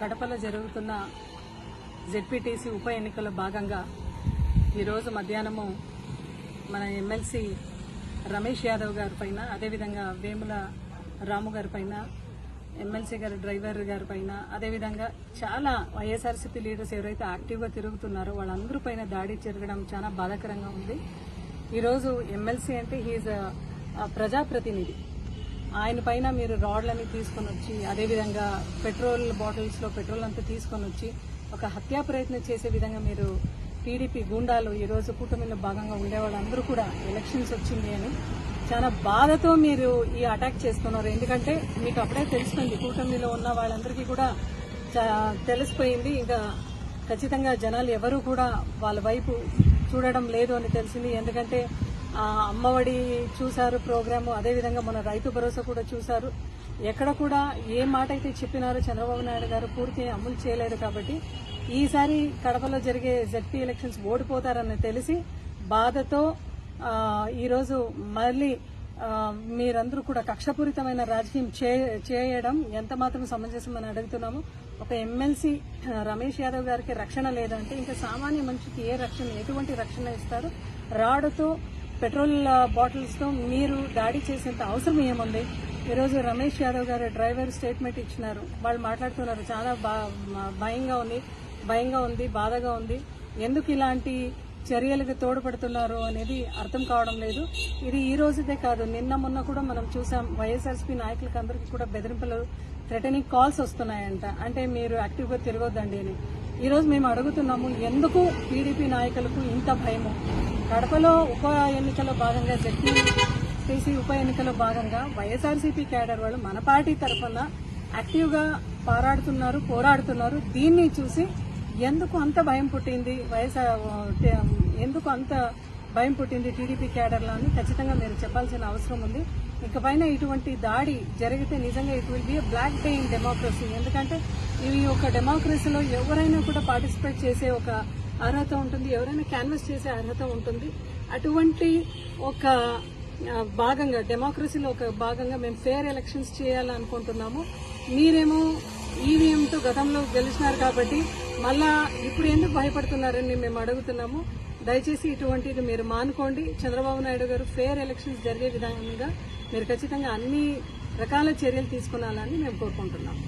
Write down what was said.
కడపలో జరుగుతున్న జెడ్పీటీసీ ఉప ఎన్నికల భాగంగా ఈరోజు మధ్యాహ్నము మన ఎమ్మెల్సీ రమేష్ యాదవ్ గారి పైన అదేవిధంగా వేముల రాము గారి పైన ఎమ్మెల్సీ గారి డ్రైవర్ గారి పైన అదేవిధంగా చాలా వైఎస్ఆర్సీపీ లీడర్స్ ఎవరైతే యాక్టివ్గా తిరుగుతున్నారో వాళ్ళందరూ పైన దాడి జరగడం చాలా బాధాకరంగా ఉంది. ఈరోజు ఎమ్మెల్సీ అంటే హీజ్ ప్రజాప్రతినిధి. ఆయన పైన మీరు రాడ్లని తీసుకొని వచ్చి అదేవిధంగా పెట్రోల్ బాటిల్స్లో పెట్రోల్ అంతా తీసుకొని వచ్చి ఒక హత్యా ప్రయత్నం చేసే విధంగా మీరు టీడీపీ గూండాలు ఈరోజు కూటమిలో భాగంగా ఉండే వాళ్ళందరూ కూడా ఎలక్షన్స్ వచ్చింది అని చాలా బాధతో మీరు ఈ అటాక్ చేస్తున్నారు. ఎందుకంటే మీకు అప్పుడే తెలుస్తుంది కూటమిలో ఉన్న వాళ్ళందరికీ కూడా తెలిసిపోయింది. ఇంకా ఖచ్చితంగా జనాలు ఎవరు కూడా వాళ్ళ వైపు చూడడం లేదు అని తెలిసింది. ఎందుకంటే అమ్మఒడి చూశారు ప్రోగ్రాము అదేవిధంగా మన రైతు భరోసా కూడా చూశారు. ఎక్కడ కూడా ఏ మాట అయితే చెప్పినారో చంద్రబాబు నాయుడు గారు పూర్తి అమలు చేయలేదు కాబట్టి ఈసారి కడపలో జరిగే జెడ్పీ ఎలక్షన్స్ ఓడిపోతారని తెలిసి బాధతో ఈరోజు మళ్ళీ మీరందరూ కూడా కక్షపూరితమైన రాజకీయం చే- చేయడం ఎంత మాత్రం సమంజసమని అడుగుతున్నాము. ఒక ఎమ్మెల్సీ రమేష్ యాదవ్ గారికి రక్షణ లేదంటే ఇంకా సామాన్య మనిషికి ఏ రక్షణ ఎటువంటి రక్షణ ఇస్తారు? రాడుతో పెట్రోల్ బాటిల్స్తో మీరు దాడి చేసేంత అవసరం ఏముంది? ఈరోజు రమేష్ యాదవ్ గారు డ్రైవర్ స్టేట్మెంట్ ఇచ్చినారు. వాళ్ళు మాట్లాడుతున్నారు. చాలా బా- భయంగా ఉంది. భయంగా ఉంది బాధగా ఉంది. ఎందుకు ఇలాంటి చర్యలకు తోడ్పడుతున్నారు అనేది అర్థం కావడం లేదు. ఇది ఈ రోజుదే కాదు. నిన్న మొన్న కూడా మనం చూసాం. వైఎస్ఆర్సీపీ నాయకులకు అందరికీ కూడా బెదిరింపులు థ్రెటనింగ్ కాల్స్ వస్తున్నాయంట. అంటే మీరు యాక్టివ్గా తిరగొద్దండి అని. ఈరోజు మేము అడుగుతున్నాము ఎందుకు టీడీపీ నాయకులకు ఇంత భయము? కడపలో ఉప ఎన్నికలో భాగంగా జడ్పీ టీసీ ఉప ఎన్నికలో భాగంగా వైఎస్ఆర్సీపీ క్యాడర్ వాళ్ళు మన పార్టీ తరఫున యాక్టివ్గా పోరాడుతున్నారు పోరాడుతున్నారు. దీన్ని చూసి ఎందుకు అంత భయం పుట్టింది వైఎస్ఆర్ ఎందుకు అంత భయం పుట్టింది టీడీపీ క్యాడర్లో అని ఖచ్చితంగా మీరు చెప్పాల్సిన అవసరం ఉంది. ఇకపైన ఇటువంటి దాడి జరిగితే నిజంగా it will be black day in democracy ఎందుకంటే ఇవి ఒక డెమోక్రసీలో ఎవరైనా కూడా పార్టిసిపేట్ చేసే ఒక అర్హత ఉంటుంది. ఎవరైనా క్యాన్వస్ చేసే అర్హత ఉంటుంది. అటువంటి ఒక భాగంగా డెమోక్రసీలో ఒక భాగంగా మేము ఫేర్ ఎలక్షన్స్ చేయాలనుకుంటున్నాము. మీరేమో ఈవీఎంతో గతంలో గెలిచినారు కాబట్టి మళ్ళా ఇప్పుడు ఎందుకు భయపడుతున్నారని మేము అడుగుతున్నాము. దయచేసి ఇటువంటిది మీరు మానుకోండి. చంద్రబాబు నాయుడు గారు ఫేర్ ఎలక్షన్స్ జరిగే విధంగా మీరు ఖచ్చితంగా అన్ని రకాల చర్యలు తీసుకున్నాలని మేము కోరుకుంటున్నాము.